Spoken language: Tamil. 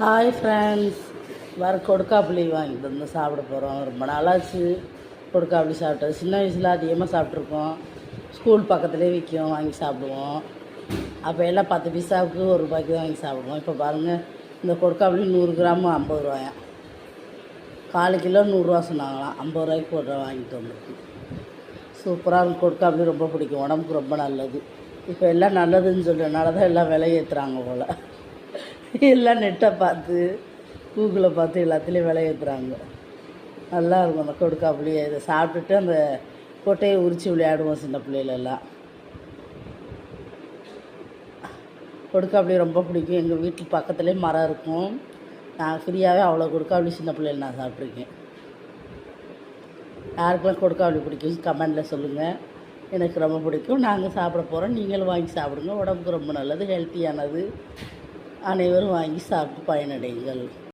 ஹாய் ஃப்ரெண்ட்ஸ் வர கொடுக்காப்புளி வாங்கிட்டு வந்து சாப்பிட போகிறோம் ரொம்ப நாளாச்சு. கொடுக்காப்புளி சாப்பிட்டது. சின்ன வயசில் அதிகமாக சாப்பிட்ருக்கோம் ஸ்கூல் பக்கத்துலேயே விற்கும் வாங்கி சாப்பிடுவோம். அப்போ எல்லாம் பத்து பைசாவுக்கு ஒரு ரூபாய்க்கு வாங்கி சாப்பிடுவோம். இப்போ பாருங்கள் இந்த கொடுக்காப்புளி நூறு கிராமு ஐம்பது ரூபாயாம் கால் கிலோ நூறுரூவா சொன்னாங்களாம். ஐம்பது ரூபாய்க்கு ஒரு ரூபா வாங்கிட்டு வந்துருக்கு சூப்பராக இருக்கும் கொடுக்காப்புளி ரொம்ப பிடிக்கும். உடம்புக்கு ரொம்ப நல்லது. இப்போ எல்லாம் நல்லதுன்னு சொல்கிறனால தான் எல்லாம் விலை ஏற்றுறாங்க போல். எல்லாம் நெட்டை பார்த்து கூகுளை பார்த்து எல்லாத்துலேயும் விளையாடுறாங்க நல்லா இருக்கும் அந்த கொடுக்காப்புளி இதை சாப்பிட்டுட்டு அந்த கொட்டையை உரித்து விளையாடுவோம் சின்ன பிள்ளைகளெல்லாம் எல்லாம் கொடுக்காப்புளி ரொம்ப பிடிக்கும். எங்கள் வீட்டு பக்கத்துலேயே மரம் இருக்கும். நான் ஃப்ரீயாகவே அவ்வளோ கொடுக்காப்புளி சின்ன பிள்ளையில நான் சாப்பிட்ருக்கேன் யாருக்கெல்லாம் கொடுக்காப்புளி பிடிக்கும் கமெண்டில் சொல்லுங்கள் எனக்கு ரொம்ப பிடிக்கும். நாங்கள் சாப்பிட போகிறோம் நீங்களும் வாங்கி சாப்பிடுங்க. உடம்புக்கு ரொம்ப நல்லது ஹெல்த்தியானது அனைவரும் வாங்கி சாப்பிட்டு பயனடையுங்கள்.